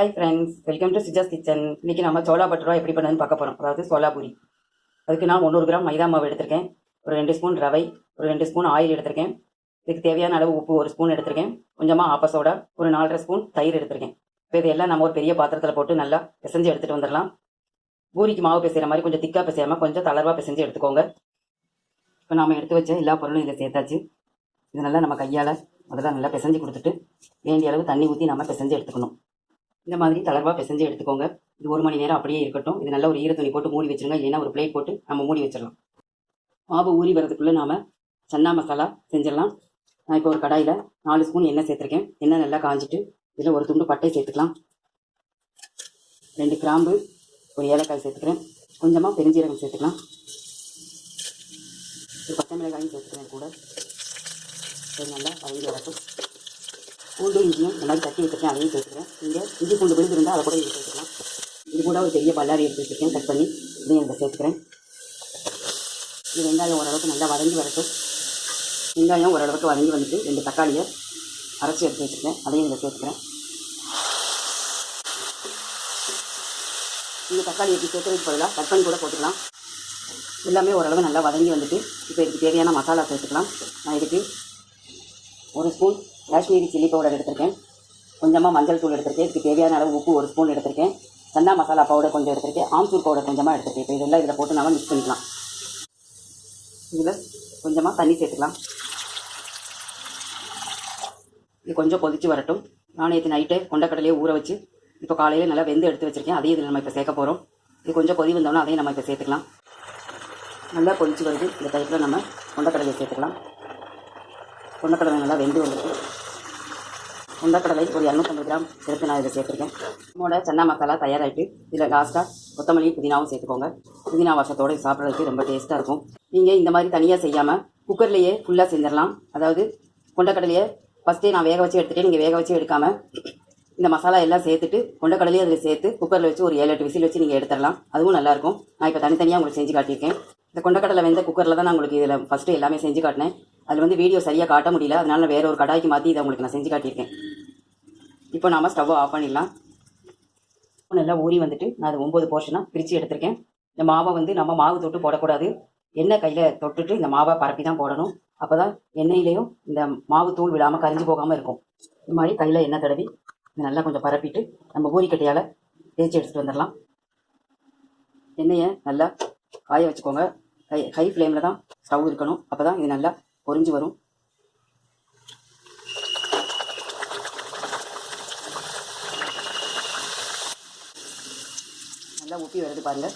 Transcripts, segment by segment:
Hi friends welcome to Sija's kitchen இன்னைக்கு நம்ம சோளா பட்டரா எப்படி பண்ணுன்னு பார்க்க போகிறோம் அதாவது சோளா பூரி அதுக்கு நான் முந்நூறு கிராம் மைதா மாவு எடுத்திருக்கேன். ஒரு ரெண்டு ஸ்பூன் ரவை ஒரு ரெண்டு ஸ்பூன் ஆயில் எடுத்திருக்கேன். இதுக்கு தேவையான அளவு உப்பு ஒரு ஸ்பூன் எடுத்திருக்கேன். கொஞ்சமாக ஆப்ப சோடா ஒரு நாலரை ஸ்பூன் தயிர் எடுத்திருக்கேன். இப்போ இதெல்லாம் நம்ம ஒரு பெரிய பாத்திரத்தில் போட்டு நல்லா பிசைஞ்சு எடுத்துகிட்டு வந்துடலாம். பூரிக்கு மாவு பிசைகிற மாதிரி கொஞ்சம் திக்காக பிசையாமல் கொஞ்சம் தளர்வாக பிசைஞ்சு எடுத்துக்கோங்க. இப்போ நாம் எடுத்து வச்ச எல்லா பொருளும் இதில் சேர்த்தாச்சு. இது நல்லா நம்ம கையால் அதெல்லாம் நல்லா பிசைஞ்சு கொடுத்துட்டு வேண்டிய அளவு தண்ணி ஊற்றி நம்ம பிசைஞ்சு எடுத்துக்கணும். இந்த மாதிரி தளர்வாக பிசைஞ்சு எடுத்துக்கோங்க. இது ஒரு மணி நேரம் அப்படியே இருக்கட்டும். இது நல்ல ஒரு ஈர துணி போட்டு மூடி வச்சிருங்க. இல்லைன்னா ஒரு பிளேட் போட்டு நம்ம மூடி வச்சிடலாம். மாவு ஊறி வரதுக்குள்ளே நாம் சன்னா மசாலா செஞ்சிடலாம். நான் இப்போ ஒரு கடாயில் நாலு ஸ்பூன் எண்ணெய் சேர்த்துருக்கேன். எண்ணெய் நல்லா காஞ்சிட்டு இதில் ஒரு துண்டு பட்டை சேர்த்துக்கலாம். ரெண்டு கிராம்பு ஒரு ஏலக்காய் சேர்த்துக்கிறேன். கொஞ்சமாக பெருஞ்சீரகம் சேர்த்துக்கலாம். ஒரு பச்சை மிளகாயும் சேர்த்துக்கிறேன் கூட. நல்லா வதங்கி வரட்டும். பூண்டும் இஞ்சியும் இந்த மாதிரி தட்டி வச்சுருக்கேன் அதையும் சேர்த்துக்கிறேன். நீங்கள் இஞ்சி பூண்டு விழுந்துருந்தால் அதை கூட இது சேர்த்துக்கலாம். இது கூட ஒரு பெரிய பல்லாரி எடுத்து வச்சுருக்கேன் கட் பண்ணி இதையும் இதில் சேர்த்துக்கிறேன். இது வெங்காயம் ஓரளவுக்கு நல்லா வதங்கி வரட்டும். வெங்காயம் ஓரளவுக்கு வதங்கி வந்துட்டு ரெண்டு தக்காளியை அரைச்சி எடுத்து வச்சுருக்கேன். அதையும் இதில் சேர்த்துக்கிறேன். இந்த தக்காளி எப்படி சேர்த்துறதுக்கு பதிலாக கட் பண்ணி கூட போட்டுக்கலாம். எல்லாமே ஓரளவு நல்லா வதங்கி வந்துட்டு இப்போ இதுக்கு தேவையான மசாலா சேர்த்துக்கலாம். நான் இதுக்கு ஒரு ஸ்பூன் காஷ்மீரி சில்லி பவுடர் எடுத்திருக்கேன். கொஞ்சமாக மஞ்சள் தூள் எடுத்திருக்கேன். இதுக்கு தேவையான அளவு உப்பு ஒரு ஸ்பூன் எடுத்திருக்கேன். சன்னா மசாலா பவுடர் கொஞ்சம் எடுத்திருக்கேன். ஆம்சூர் பவுடர் கொஞ்சமாக எடுத்திருக்கேன். இப்போ இதெல்லாம் இதில் போட்டு நம்ம மிக்ஸ் பண்ணிக்கலாம். இதில் கொஞ்சமாக தண்ணி சேர்த்துக்கலாம். இது கொஞ்சம் கொதித்து வரட்டும். நான் நேற்று நைட்டே கொண்டக்கடலையே ஊற வச்சு இப்போ காலையில் நல்லா வெந்து எடுத்து வச்சிருக்கேன். அதையும் இதில் நம்ம இப்போ சேர்க்க போகிறோம் இது கொஞ்சம் கொதி வந்தோம்னா அதையும் நம்ம இப்போ சேர்த்துக்கலாம். நல்லா கொதிச்சு வருது. இந்த டைப்பில் நம்ம கொண்டக்கடலையை சேர்த்துக்கலாம். கொண்டக்கடலை நல்லா வெந்து வந்துருக்கு கொண்டக்கடலை ஒரு இரநூத்தம்பது கிராம் சேர்த்து நான் இதில் சேர்த்துருக்கேன். நம்மளோட சன்னா மசாலா தயாராகிட்டு இதில் லாஸ்ட்டாக கொத்தமல்லி புதினாவும் சேர்த்துக்கோங்க. புதினா வாசத்தோடு சாப்பிட்றதுக்கு ரொம்ப டேஸ்ட்டாக இருக்கும். நீங்கள் இந்த மாதிரி தனியாக செய்யாமல் குக்கர்லேயே ஃபுல்லாக செஞ்சிடலாம். அதாவது கொண்டக்கடலையை ஃபஸ்ட்டே நான் வேக வச்சு எடுத்துகிட்டு நீங்கள் வேக வச்சு எடுக்காமல் இந்த மசாலா எல்லாம் சேர்த்துட்டு கொண்டக்கடலையும் அதில் சேர்த்து குக்கரில் வச்சு ஒரு ஏழு எட்டு விசில் வச்சு நீங்கள் எடுத்துடலாம். அதுவும் நல்லாயிருக்கும் நான் இப்போ தனித்தனியாக உங்களுக்கு செஞ்சு காட்டியிருக்கேன். இந்த கொண்டக்கடலை வெந்த குக்கரில் தான் நான் உங்களுக்கு இதில் ஃபஸ்ட்டு எல்லாமே செஞ்சு காட்டினேன். அதில் வந்து வீடியோ சரியாக காட்ட முடியல. அதனால வேற ஒரு கடாய்க்கு மாற்றி இதை உங்களுக்கு நான் செஞ்சு காட்டியிருக்கேன். இப்போ நாம் ஸ்டவ்வை ஆஃப் பண்ணிடலாம். நல்லா ஊறி வந்துட்டு நான் அது ஒம்பது போர்ஷனாக பிரித்து எடுத்திருக்கேன். இந்த மாவை வந்து நம்ம மாவு தொட்டு போடக்கூடாது. எண்ணெய் கையில் தொட்டுட்டு இந்த மாவை பரப்பி தான் போடணும். அப்போ தான் எண்ணெயிலையும் இந்த மாவு தூள் விழாமல் கரிஞ்சு போகாமல் இருக்கும். இந்த மாதிரி கையில் எண்ணெய் தடவி இதை நல்லா கொஞ்சம் பரப்பிட்டு நம்ம ஊறிக்கட்டையால் தேய்ச்சி எடுத்துகிட்டு வந்துடலாம். எண்ணெயை நல்லா காய வச்சுக்கோங்க. ஹை ஹை ஃப்ளேமில் தான் ஸ்டவ் இருக்கணும். அப்போ தான் இது நல்லா பொரிஞ்சு வரும். நல்லா உப்பி வருது பாருங்கள்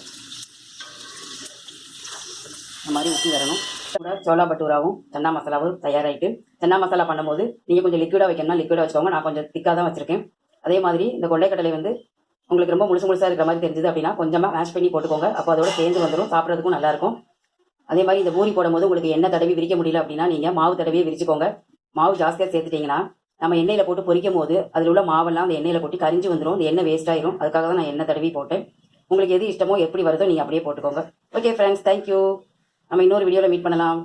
இந்த மாதிரி ஊற்றி வரணும். கூட சோளா பட்டூராவும் சன்னா மசாலாவும் தயாராகிட்டு சன்னா மசாலா பண்ணும்போது நீங்கள் கொஞ்சம் லிக்விடாக வைக்கணும்னா லிக்விடாக வச்சுக்கோங்க. நான் கொஞ்சம் திக்காக தான் வச்சுருக்கேன். அதே மாதிரி இந்த கொண்டைக்கடலை வந்து உங்களுக்கு ரொம்ப முழுசு முழுசாக இருக்கிற மாதிரி தெரிஞ்சுது அப்படின்னா கொஞ்சமாக மேஷ் பண்ணி போட்டுக்கோங்க. அப்போ அதோட சேர்ந்து வந்துடும் சாப்பிட்றதுக்கும் நல்லாயிருக்கும் அதே மாதிரி இந்த பூரி போடும்போது உங்களுக்கு எண்ணெய் தடவி விரிக்க முடியல அப்படின்னா நீங்கள் மாவு தடவியே விரிச்சுக்கோங்க. மாவு ஜாஸ்தியாக சேர்த்துட்டிங்கன்னா நம்ம எண்ணெயில் போட்டு பொரிக்கும் போது அதில் உள்ள மாவெல்லாம் அந்த எண்ணெயில் கொட்டி கரிஞ்சு வந்துடும் அந்த எண்ணெய் வேஸ்ட் ஆயிரும். அதுக்காக தான் நான் எண்ணெய் தடவி போட்டேன். உங்களுக்கு எது இஷ்டமோ எப்படி வருதோ நீங்கள் அப்படியே போட்டுக்கோங்க. ஓகே ஃப்ரெண்ட்ஸ் தேங்க்யூ நம்ம இன்னொரு வீடியோவில் மீட் பண்ணலாம்.